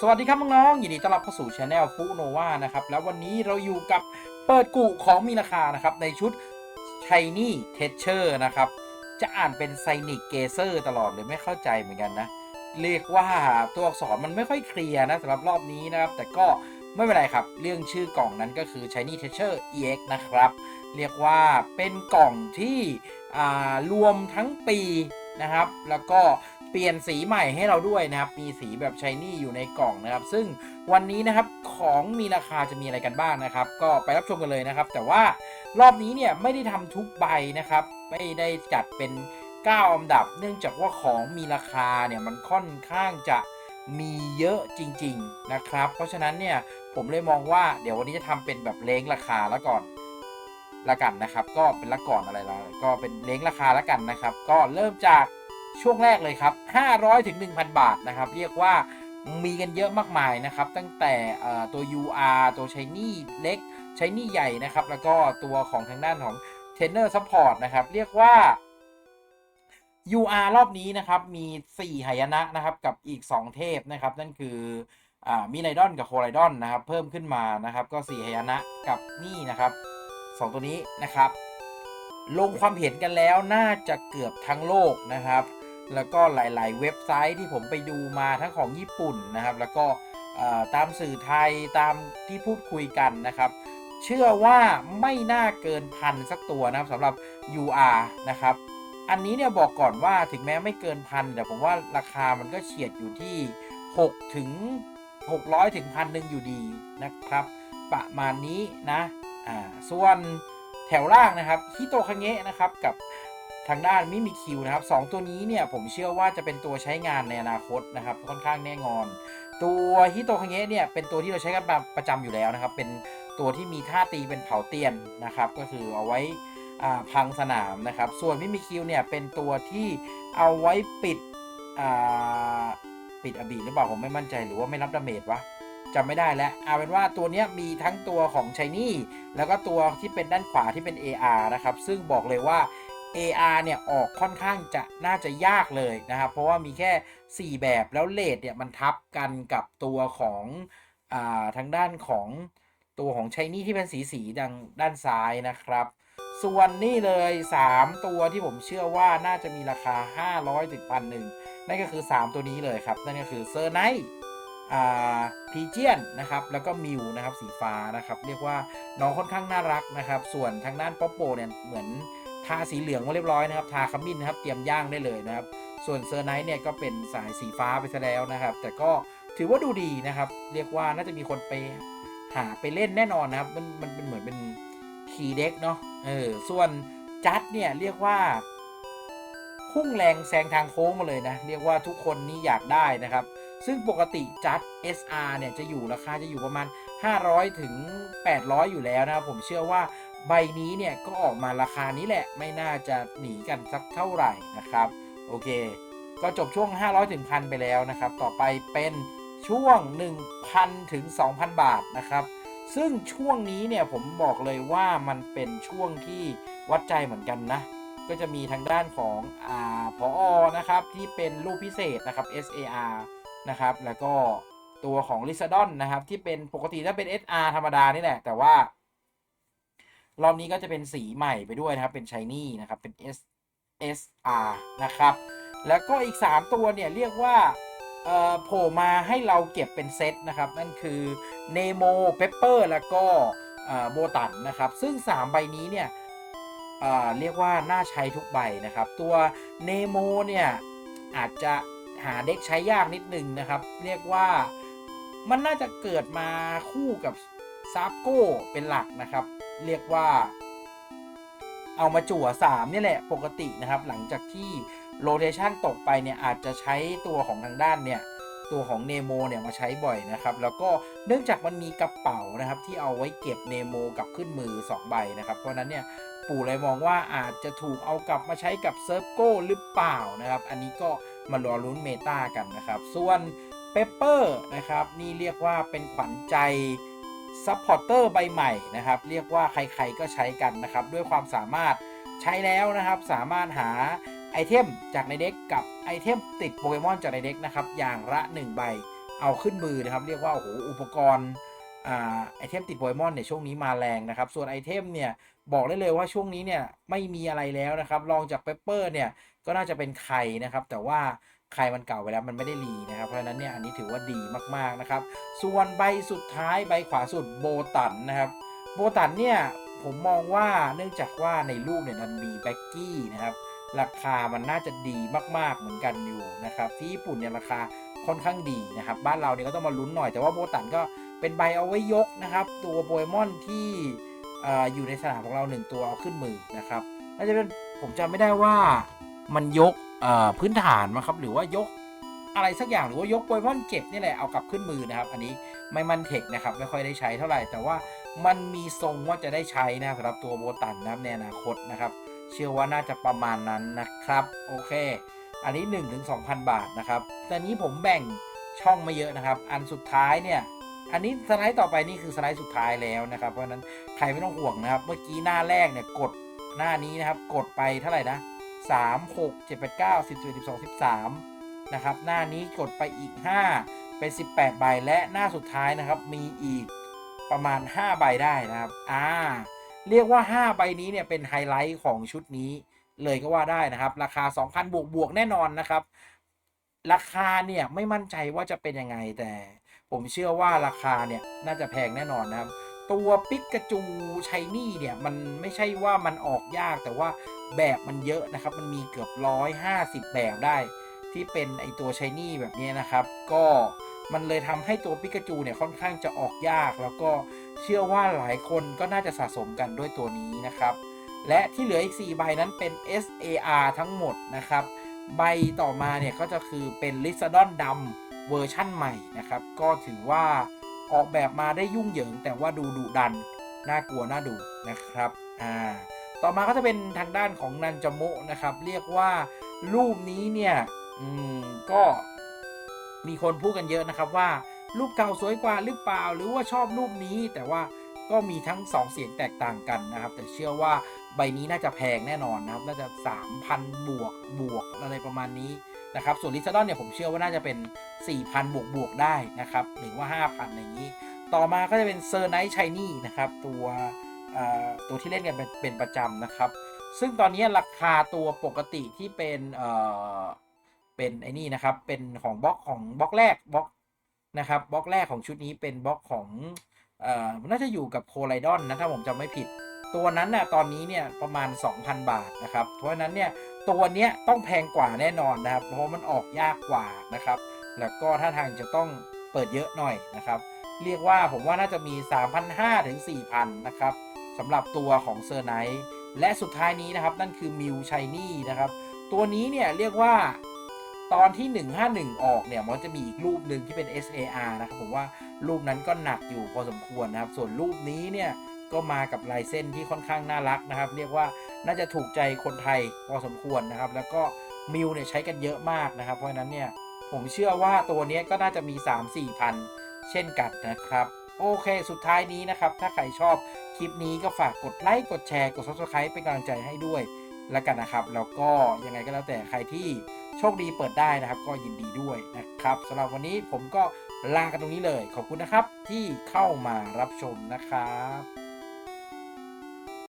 สวัสดีครับน้องๆ ยินดีต้อนรับเข้าสู่ช anel ฟูโนวานะครับ แล้ววันนี้เราอยู่กับเปิดกุของมีราคานะครับ ในชุด Shiny t e t c h e r นะครับ จะอ่านเป็นไซนิกเกเซอร์ตลอดเลยไม่เข้าใจเหมือนกันนะ เรียกว่าตัวอักษรมันไม่ค่อยเคลียร์นะสำหรับรอบนี้นะครับ แต่ก็ไม่เป็นไรครับ เรื่องชื่อกล่องนั้นก็คือ Shiny t e t c h e r EX นะครับ เรียกว่าเป็นกล่องที่รวมทั้งปีนะครับ แล้วก็ เปลี่ยนสีใหม่ให้เราด้วยนะครับ มีสีแบบชายนี่อยู่ในกล่องนะครับ ซึ่งวันนี้นะครับของมีราคาจะมีอะไรกันบ้างนะครับ ก็ไปรับชมกันเลยนะครับ แต่ว่ารอบนี้เนี่ยไม่ได้ทำทุกใบนะครับ ไม่ได้จัดเป็น 9 อันดับ เนื่องจากว่าของมีราคาเนี่ยมันค่อนข้างจะมีเยอะจริง ๆนะครับ เพราะฉะนั้นเนี่ยผมเลยมองว่าเดี๋ยววันนี้จะทำเป็นแบบเลงราคาแล้วก่อนละกันนะครับ ก็เป็นละก่อนอะไรละก็เป็นเล้งราคาละกันนะครับ ก็เริ่มจาก ช่วงแรกเลยครับ 500ถึง1,000 บาทนะครับ เรียกว่ามีกันเยอะมากมายนะครับ ตั้งแต่ตัว UR ตัวใช้นี่เล็กใช้นี่ใหญ่นะครับ แล้วก็ตัวของทางด้านของ Trainer Support นะครับ เรียกว่า UR รอบนี้นะครับ มี 4 หายนะนะครับ กับอีก 2 เทพนะครับ นั่นคืออ่ามีไลดอนกับโคไลดอนนะครับ เพิ่มขึ้นมานะครับ ก็ 4 หายนะกับนี่นะครับสองตัวนี้นะครับ ลงความเห็นกันแล้วน่าจะเกือบทั้งโลกนะครับ แล้วก็หลาย ๆ เว็บไซต์ที่ผมไปดูมาทั้งของญี่ปุ่นนะครับ แล้วก็ตามสื่อไทยตามที่พูดคุยกันนะครับ เชื่อว่าไม่น่าเกินพันสักตัวนะครับสำหรับ UR นะครับ อันนี้เนี่ยบอกก่อนว่าถึงแม้ไม่เกินพันแต่ผมว่าราคามันก็เฉียดอยู่ที่6ถึง600ถึงพันหนึ่งอยู่ดีนะครับ ประมาณนี้นะอ่าส่วนแถวล่างนะครับฮิโตคังเงะนะครับกับ ทางด้านมิมิคิวนะครับสองตัวนี้เนี่ยผมเชื่อว่าจะเป็นตัวใช้งานในอนาคตนะครับค่อนข้างแน่นอน ตัวฮิโตคังเงะเนี่ยเป็นตัวที่เราใช้กันประจำอยู่แล้วนะครับ เป็นตัวที่มีท่าตีเป็นเผาเตียนนะครับ ก็คือเอาไว้พังสนามนะครับ ส่วนมิมิคิวเนี่ยเป็นตัวที่เอาไว้ปิดปิดอบีหรือเปล่าผมไม่มั่นใจหรือว่าไม่รับดาเมจวะจำไม่ได้แล้วเอาเป็นว่าตัวนี้มีทั้งตัวของช h นี่แล้วก็ตัวที่เป็นด้านขวาที่เป็น AR นะครับ ซึ่งบอกเลยว่า AR เนี่ยออกค่อนข้างจะน่าจะยากเลยนะครับ เพราะว่ามีแค่ 4 แบบแล้วเลทเนี่ยมันทับกันกับตัวของอาทางด้านของตัวของช h นี่ที่เป็นสีสีดังด้านซ้ายนะครับ ส่วนนี่เลย 3 ตัวที่ผมเชื่อว่าน่าจะมีราคา 500ถึงพันหนึ่งนั่นก็คือ 3 ตัวนี้เลยครับ นั่นก็คือเซอร์ไนท์พีเจียนนะครับ แล้วก็มิวนะครับสีฟ้านะครับ เรียกว่าน้องค่อนข้างน่ารักนะครับ ส่วนทางด้านป๊อปโปเนี่ยเหมือน ทาสีเหลืองมาเรียบร้อยนะครับ ทาขมิ้นนะครับ เตรียมย่างได้เลยนะครับ ส่วนเซอร์ไนท์เนี่ยก็เป็นสายสีฟ้าไปซะแล้วนะครับ แต่ก็ถือว่าดูดีนะครับ เรียกว่าน่าจะมีคนไปหาไปเล่นแน่นอนนะครับ มันมันเป็นเหมือนเป็นคีเด็กเนาะ เออ ส่วนจัดเนี่ยเรียกว่าพุ่งแรงแซงทางโค้งมาเลยนะ เรียกว่าทุกคนนี่อยากได้นะครับ ซึ่งปกติจัด SR เนี่ยจะอยู่ราคาจะอยู่ประมาณ 500 ถึง 800 อยู่แล้วนะครับ ผมเชื่อว่า ใบนี้เนี่ยก็ออกมาราคานี้แหละไม่น่าจะหนีกันสักเท่าไหร่นะครับ โอเค ก็จบช่วง 500ถึงพันไปแล้วนะครับ ต่อไปเป็นช่วง 1,000ถึง2,000 บาทนะครับ ซึ่งช่วงนี้เนี่ยผมบอกเลยว่ามันเป็นช่วงที่วัดใจเหมือนกันนะ ก็จะมีทางด้านของอ่าพออนะครับที่เป็นรูปพิเศษนะครับ SAR นะครับแล้วก็ตัวของ l i s a d o n นะครับที่เป็นปกติถ้าเป็น SR ธรรมดานี่แหละแต่ว่า รอบนี้ก็จะเป็นสีใหม่ไปด้วยนะครับ เป็น Shiny นะครับ เป็น S SR นะครับ แล้วก็อีก 3 ตัวเนี่ยเรียกว่าโผล่มาให้เราเก็บเป็นเซตนะครับ นั่นคือ Nemo Pepper แล้วก็โบตันนะครับ ซึ่ง 3 ใบนี้เนี่ยเเรียกว่าน่าใช้ทุกใบนะครับ ตัวเนโมเนี่ยอาจจะหาเด็กใช้ยากนิดนึงนะครับ เรียกว่ามันน่าจะเกิดมาคู่กับ ซาบโก้เป็นหลักนะครับ เรียกว่า เอามาจั่ว3นี่แหละปกตินะครับ หลังจากที่โรเ t ชันตกไปเนี่ยอาจจะใช้ตัวของทางด้านเนี่ยตัวของเนโมเนี่ยมาใช้บ่อยนะครับ แล้วก็เนื่องจากมันมีกระเป๋านะครับ ที่เอาไว้เก็บเนโมกับขึ้นมือ 2 ใบนะครับ เพราะฉะนั้นเนี่ยปู่เลยมองว่าอาจจะถูกเอากลับมาใช้กับเซิร์ฟโก้หรือเปล่านะครับ อันนี้ก็มารอลุ้นเมตากันนะครับ ส่วนเปเปอร์นะครับ นี่เรียกว่าเป็นขวัญใจ ซัพพอร์เตอร์ใบใหม่นะครับ เรียกว่าใครๆก็ใช้กันนะครับ ด้วยความสามารถใช้แล้วนะครับ สามารถหาไอเทมจากในเด็กกับไอเทมติดโปเกมอนจากในเด็กนะครับ อย่างละ 1 ใบเอาขึ้นมือนะครับ เรียกว่าโอ้โหอุปกรณ์ไอเทมติดโปเกมอนเนี่ยช่วงนี้มาแรงนะครับ ส่วนไอเทมเนี่ยบอกได้เลยว่าช่วงนี้เนี่ยไม่มีอะไรแล้วนะครับลองจากเปเปอร์เนี่ยก็น่าจะเป็นไข่นะครับ แต่ว่า ไข่มันเก่าไปแล้วมันไม่ได้รีนะครับ เพราะฉะนั้นเนี่ยอันนี้ถือว่าดีมากๆนะครับ ส่วนใบสุดท้ายใบขวาสุดโบตันนะครับ โบตันเนี่ยผมมองว่าเนื่องจากว่าในรูปเนี่ยมันมีแบ็กกี้นะครับราคามันน่าจะดีมากๆเหมือนกันอยู่นะครับที่ญี่ปุ่นเนี่ยราคาค่อนข้างดีนะครับ บ้านเราเนี่ยก็ต้องมาลุ้นหน่อยแต่ว่าโบตันก็เป็นใบเอาไว้ยกนะครับ ตัวโปเกมอนที่อยู่ในสนามของเราหนึ่งตัวเอาขึ้นมือนะครับน่าจะเป็นผมจำไม่ได้ว่ามันยก พื้นฐานมาครับ หรือว่ายกอะไรสักอย่างหรือว่ายกโปเกมอนเจ็บนี่แหละเอากลับขึ้นมือนะครับ อันนี้ไม่มันเทคนะครับ ไม่ค่อยได้ใช้เท่าไหร่ แต่ว่ามันมีทรงว่าจะได้ใช้นะสำหรับตัวโบตันนะครับในอนาคตนะครับ เชื่อว่าน่าจะประมาณนั้นนะครับ โอเค อันนี้ 1-2,000ถึง2,000บาทนะครับแต่นี้ผมแบ่งช่องมาเยอะนะครับ อันสุดท้ายเนี่ยอันนี้สไลด์ต่อไปนี่คือสไลด์สุดท้ายแล้วนะครับ เพราะฉะนั้นใครไม่ต้องห่วงนะครับ เมื่อกี้หน้าแรกเนี่ยกดหน้านี้นะครับ กดไปเท่าไหร่นะ 3 6 7 8 9 10 11 12 13 นะครับ หน้านี้กดไปอีก 5 เป็น 18 ใบ และหน้าสุดท้ายนะครับ มีอีกประมาณ 5 ใบได้นะครับ อ่า เรียกว่า 5 ใบนี้เนี่ยเป็นไฮไลท์ของชุดนี้เลยก็ว่าได้นะครับ ราคา 2,000 บวกบวกแน่นอนนะครับ ราคาเนี่ยไม่มั่นใจว่าจะเป็นยังไงแต่ ผมเชื่อว่าราคาเนี่ยน่าจะแพงแน่นอนนะครับ ตัวปิกาจูชัยนี่เนี่ย มันไม่ใช่ว่ามันออกยากแต่ว่าแบบมันเยอะนะครับ มันมีเกือบร้อยห้าสิบแบบได้ ที่เป็นไอตัวชัยนี่แบบนี้นะครับ ก็มันเลยทำให้ตัวปิกาจูเนี่ยค่อนข้างจะออกยาก แล้วก็เชื่อว่าหลายคนก็น่าจะสะสมกันด้วยตัวนี้นะครับ และที่เหลืออีก 4 ใบนั้นเป็น SAR ทั้งหมดนะครับ ใบต่อมาเนี่ยก็จะคือเป็นลิซาดอนดำเวอร์ชั่นใหม่นะครับ ก็ถือว่า ออกแบบมาได้ยุ่งเหยิง แต่ว่าดูดุดัน น่ากลัวน่าดูนะครับ อ่า ต่อมาก็จะเป็นทางด้านของนันจโมะนะครับ เรียกว่ารูปนี้เนี่ยอืมก็มีคนพูดกันเยอะนะครับว่ารูปเก่าสวยกว่าหรือเปล่า หรือว่าชอบรูปนี้แต่ว่าก็มีทั้งสองเสียงแตกต่างกันนะครับ แต่เชื่อว่าใบนี้น่าจะแพงแน่นอนนะครับ น่าจะ 3,000 บวกบวกอะไรประมาณนี้ นะครับส่วนลิซาดอนเนี่ยผมเชื่อว่าน่าจะเป็น 4,000 บวกบวกได้นะครับหรือว่า 5,000อย่างนี้ ต่อมาก็จะเป็นเซอร์ไนท์ชัยนี่นะครับตัวตัวที่เล่นกันเป็นประจำนะครับ ซึ่งตอนนี้ราคาตัวปกติที่เป็นเอ่อเป็นไอ้นี่นะครับเป็นของบล็อกของบล็อกแรกบล็อกนะครับบล็อกแรกของชุดนี้เป็นบล็อกของเอ่อน่าจะอยู่กับโคไลดอนนะถ้าผมจำไม่ผิด ตัวนั้นน่ะตอนนี้เนี่ยประมาณ 2,000 บาทนะครับเพราะฉะนั้นเนี่ย ตัวเนี้ยต้องแพงกว่าแน่นอนนะครับ เพราะมันออกยากกว่านะครับ แล้วก็ท่าทางจะต้องเปิดเยอะหน่อยนะครับ เรียกว่าผมว่าน่าจะมี 3,500 ถึง 4,000 นะครับสำหรับตัวของเซอร์ไนท์และสุดท้ายนี้นะครับนั่นคือมิวชัยนี่นะครับ ตัวนี้เนี่ยเรียกว่าตอนที่ 151 ออกเนี่ยมันจะมีอีกรูปหนึ่งที่เป็น SAR นะครับผมว่ารูปนั้นก็หนักอยู่พอสมควรนะครับ ส่วนรูปนี้เนี่ย ก็มากับลายเส้นที่ค่อนข้างน่ารักนะครับ เรียกว่าน่าจะถูกใจคนไทยพอสมควรนะครับ แล้วก็มิวเนี่ยใช้กันเยอะมากนะครับ เพราะฉะนั้นเนี่ยผมเชื่อว่าตัวนี้ก็น่าจะมี 3-4พันเช่นกันนะครับโอเค สุดท้ายนี้นะครับ ถ้าใครชอบคลิปนี้ก็ฝากกดไลค์ กดแชร์ กด subscribe เป็นกำลังใจให้ด้วยแล้วกันนะครับ แล้วก็ยังไงก็แล้วแต่ใครที่โชคดีเปิดได้นะครับ ก็ยินดีด้วยนะครับสำหรับวันนี้ผมก็ลากันตรงนี้เลย ขอบคุณนะครับที่เข้ามารับชมนะครับ